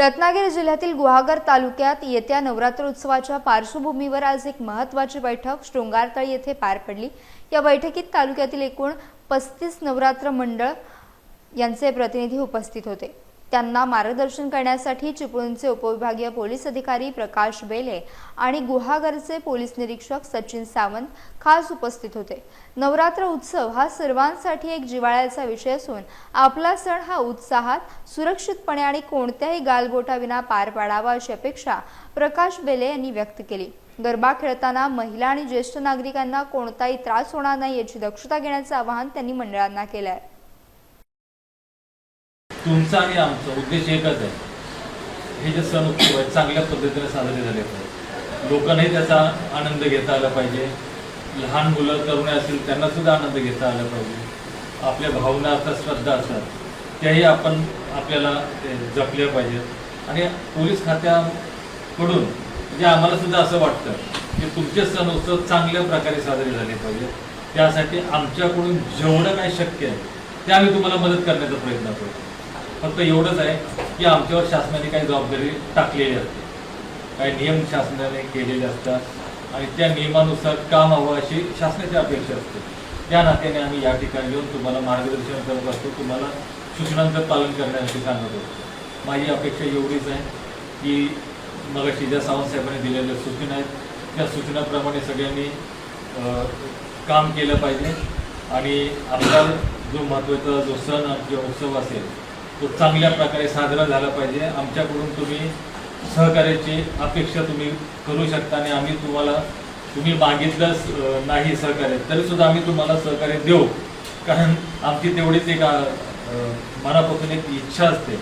रत्नागिरी जिल्ह्यातील गुहागर तालुक्यात येत्या नवरात्र उत्सवाच्या पार्श्वभूमीवर आज एक महत्त्वाची बैठक शृंगारतळी येथे पार पडली. या बैठकीत तालुक्यातील एकूण पस्तीस नवरात्र मंडळ यांचे प्रतिनिधी उपस्थित होते. त्यांना मार्गदर्शन करण्यासाठी चिपळूणचे उपविभागीय पोलीस अधिकारी प्रकाश बेले आणि गुहागरचे पोलीस निरीक्षक सचिन सावंत खास उपस्थित होते. नवरात्र उत्सव हा सर्वांसाठी एक जिव्हाळ्याचा विषय असून आपला सण हा उत्साहात सुरक्षितपणे आणि कोणत्याही गालबोटाविना पार पाडावा अशी अपेक्षा प्रकाश बेले यांनी व्यक्त केली. गरबा खेळताना महिला आणि ज्येष्ठ नागरिकांना कोणताही त्रास होणार नाही याची दक्षता घेण्याचं आवाहन त्यांनी मंडळांना केलं आहे तुमचा आणि आमचा उद्देश एकच आहे. हे जे सण उत्सव आहेत चांगल्या पद्धतीने साजरे झाले पाहिजे. लोकांनाही त्याचा आनंद घेता आला पाहिजे. लहान मुलं तरुण असतील त्यांना सुद्धा आनंद घेता आला पाहिजे. आपल्या भावना असतात श्रद्धा असतात त्याही आपण आपल्याला ते जपल्या पाहिजेत. आणि पोलीस खात्याकडून म्हणजे आम्हाला सुद्धा असं वाटतं की तुमचे सण उत्सव चांगल्या प्रकारे साजरे झाले पाहिजे त्यासाठी आमच्याकडून जेवढं काही शक्य आहे ते आम्ही तुम्हाला मदत करण्याचा प्रयत्न करतो. फक्त एवढंच आहे की आमच्यावर शासनाने काही जबाबदारी टाकलेली असते. काही नियम शासनाने केलेले असतात आणि त्या नियमानुसार काम हवं अशी शासनाची अपेक्षा असते. त्या नात्याने आम्ही या ठिकाणी येऊन तुम्हाला मार्गदर्शन करत असतो तुम्हाला सूचनांचं पालन करण्यासाठी सांगत असतो. माझी अपेक्षा एवढीच आहे की मग ज्या सावंत साहेबांनी दिलेल्या सूचना आहेत त्या सूचनाप्रमाणे सगळ्यांनी काम केलं पाहिजे आणि आपला जो महत्त्वाचा जो सण किंवा उत्सव असेल तो चांगल्या प्रकारे साजरा झाला पाहिजे. आमच्याकडून तुम्ही सहकार्याची अपेक्षा तुम्ही करू शकता आणि आम्ही तुम्हाला तुम्ही मागितलंच नाही सहकार्य तरीसुद्धा आम्ही तुम्हाला सहकार्य देऊ. कारण आमची तेवढीच एक मनापासून एक इच्छा असते.